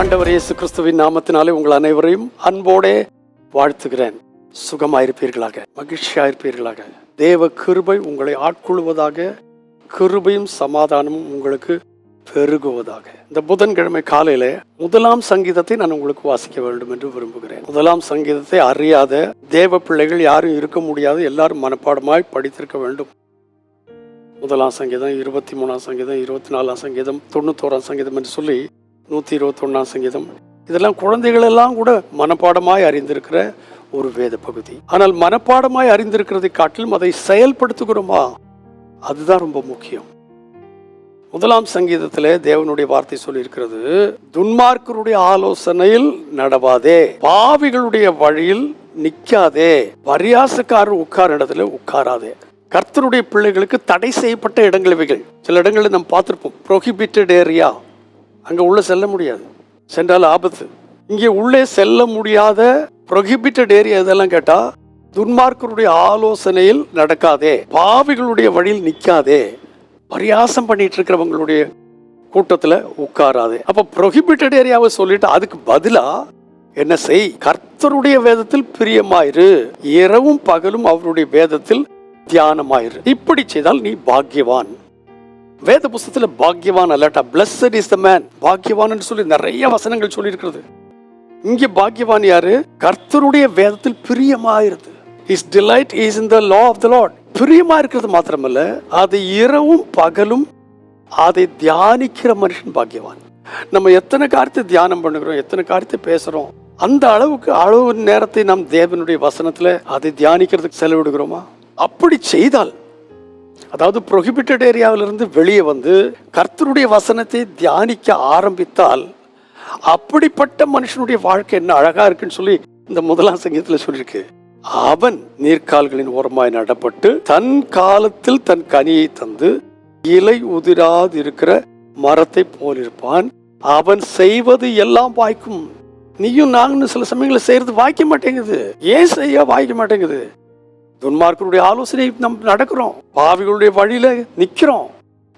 ஆண்டவர் இயேசு கிறிஸ்துவின் நாமத்தினாலே உங்கள் அனைவரையும் அன்போடே வாழ்த்துகிறேன். சுகமாயிருப்பீர்களாக மகிழ்ச்சியாயிருப்பீர்களாக. தேவ கிருபை உங்களை ஆட்கொள்வதாக கிருபையும் சமாதானமும் உங்களுக்கு பெருகுவதாக. இந்த புதன்கிழமை காலையில முதலாம் சங்கீதத்தை நான் உங்களுக்கு வாசிக்க வேண்டும் என்று விரும்புகிறேன். முதலாம் சங்கீதத்தை அறியாத தேவ பிள்ளைகள் யாரும் இருக்க முடியாது. எல்லாரும் மனப்பாடமாய் படித்திருக்க வேண்டும். முதலாம் சங்கீதம் இருபத்தி மூணாம் சங்கீதம் இருபத்தி நாலாம் சங்கீதம் தொண்ணூத்தோராம் சங்கீதம் என்று சொல்லி நூற்றி இருபத்தொன்னாம் சங்கீதம். இதெல்லாம் குழந்தைகள் எல்லாம் கூட மனப்பாடமாய் அறிந்திருக்கிற ஒரு வேத பகுதி. ஆனால் மனப்பாடமாய் அறிந்திருக்கிறதை காட்டிலும் அதை செயல்படுத்துகிறோமா? அதுதான் ரொம்ப முக்கியம். முதலாம் சங்கீதத்தில் தேவனுடைய வார்த்தை சொல்லியிருக்கிறது துன்மார்க்கருடைய ஆலோசனையில் நடவாதே பாவிகளுடைய வழியில் நிக்காதே பரியாசக்காரர் உட்கார இடத்துல உட்காராதே. கர்த்தருடைய பிள்ளைகளுக்கு தடை செய்யப்பட்ட இடங்கள் இவைகள். சில இடங்களில் நம்ம பார்த்துருப்போம் ப்ரொஹிபிட்டட் ஏரியா அங்கே உள்ளே செல்ல முடியாது. சென்றால் ஆபத்து. இங்கே உள்ளே செல்ல முடியாத ப்ரொஹிபிட்டட் ஏரியா இதெல்லாம் கேட்டால் துன்மார்க்கருடைய ஆலோசனையில் நடக்காதே பாவிகளுடைய வழியில் நிற்காதே பரியாசம் பண்ணிட்டு இருக்கிறவங்களுடைய கூட்டத்தில் உட்காராதே. அப்போ ப்ரொஹிபிட்டட் ஏரியாவை சொல்லிட்டு அதுக்கு பதிலாக என்ன செய் கர்த்தருடைய வேதத்தில் பிரியமாயிரு இரவும் பகலும் அவருடைய வேதத்தில் தியானமாயிரு. இப்படி செய்தால் நீ பாக்கியவான். வேத புஸ்தத்துல பாக்கியவான் அல்லாட்டா பிளஸ்ட் இஸ் த மேன் பாக்கியவான் சொல்லி நிறைய வசனங்கள் சொல்லி இருக்கிறது இங்க பாக்கியவான் யாரு? கர்த்தருடைய வேதத்தில் பிரியமாயிருது. Is delight is in the law of the lord பிரியமா இருக்கிறது மாத்திரமல்ல அது இரவும் பகலும் அதை தியானிக்கிற மனுஷன் பாக்கியவான். நம்ம எத்தனை காரியத்தை தியானம் பண்ணுகிறோம் எத்தனை காரியத்தை பேசுறோம் அந்த அளவுக்கு அளவு நேரத்தை நாம் தேவனுடைய வசனத்துல அதை தியானிக்கிறதுக்கு செலவிடுகிறோமா? அப்படி செய்தால் அதாவது ப்ரொஹிபிட்டட் ஏரியாவிலிருந்து வெளியே வந்து கர்த்தருடைய வசனத்தை தியானிக்க ஆரம்பித்தால் அப்படிப்பட்ட மனுஷனுடைய வாழ்க்கை என்ன அழகா இருக்குன்னு சொல்லி இந்த முதலாம் சங்கீதத்தில் சொல்லியிருக்கு. அவன் நீர்க்கால்களின் ஓரமாய் நடப்பட்டு தன் காலத்தில் தன் கனியை தந்து இலை உதிராது இருக்கிற மரத்தை போலிருப்பான் அவன் செய்வது எல்லாம் வாய்க்கும். நீயும் நானும் சில சமயங்களில் செய்யறது வாய்க்க மாட்டேங்குது. ஏன் செய்ய வாய்க்க மாட்டேங்குது? துன்மார்க்கருடைய ஆலோசனை நம் நடக்கிறோம். பாவிகளுடைய வழியில நிக்கிறோம்.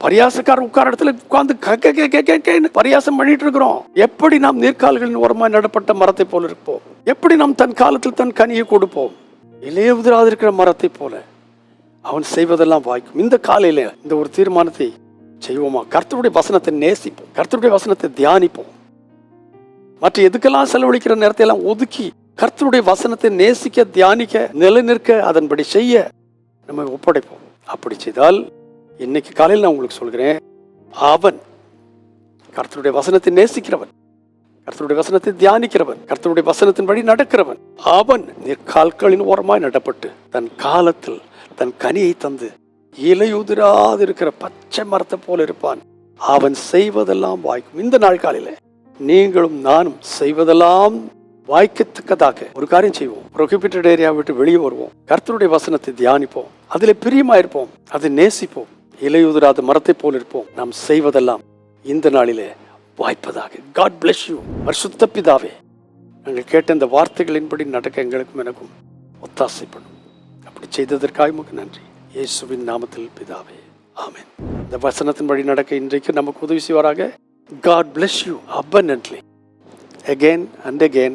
பரியாசக்காரர் உட்கார இடத்துல உட்கார்ந்து கக்க கக்க பரியாசம் பண்ணிட்டு இருக்கிறோம். எப்படி நாம் நீர்க்கால்களின் ஓரமாக நடப்பட்ட மரத்தை போல இருப்போம்? எப்படி நாம் தன் காலத்தில் தன் கனியை கொடுப்போம்? இளைய உதிராதிருக்கிற மரத்தை போல அவன் செய்வதெல்லாம் வாய்க்கும். இந்த காலையில இந்த ஒரு தீர்மானத்தை செய்வோமா? கர்த்தருடைய வசனத்தை நேசிப்போம். கர்த்தருடைய வசனத்தை தியானிப்போம். மற்ற எதுக்கெல்லாம் செலவழிக்கிற நேரத்தை எல்லாம் ஒதுக்கி கர்த்தருடைய வசனத்தை நேசிக்க தியானிக்க நிலைநிற்க அதன்படி செய்ய நம்ம ஒப்படைப்போம். அப்படி செய்தால் இன்னைக்கு காலையில் நான் உங்களுக்கு சொல்கிறேன் அவன் கர்த்தருடைய வசனத்தை நேசிக்கிறவன் கர்த்தருடைய வசனத்தை தியானிக்கிறவன் கர்த்தருடைய வசனத்தின்படி நடக்கிறவன் அவன் நிற்கால்களின் ஓரமாய் நடப்பட்டு தன் காலத்தில் தன் கனியை தந்து இலையுதிராது இருக்கிற பச்சை மரத்தை போல இருப்பான். அவன் செய்வதெல்லாம் வாய்க்கும். இந்த நாள் காலையில் நீங்களும் நானும் செய்வதெல்லாம் வாய்க்கத்தக்கதாக ஒரு காரியம் செய்வோம். ப்ரொஹிபிட்டட் ஏரியா விட்டு வெளியே வருவோம். கர்த்தருடைய வசனத்தை தியானிப்போம். அதில் பிரியமாயிருப்போம் அதை நேசிப்போம். இலையுதிராத மரத்தை போல் இருப்போம். நாம் செய்வதெல்லாம் இந்த நாளிலே வாய்ப்பதாக. காட் பிளஸ் யூ பரிசுத்த பிதாவே நாங்கள் கேட்ட இந்த வார்த்தைகளின்படி நடக்க எங்களுக்கும் எனக்கும் ஒத்தாசைப்படும். அப்படி செய்ததற்காக உமக்கு நன்றி. இயேசுவின் நாமத்தில் பிதாவே ஆமேன். இந்த வசனத்தின்படி நடக்க இன்றைக்கு நமக்கு உதவி செய்வாராக. God bless you abundantly. Again and again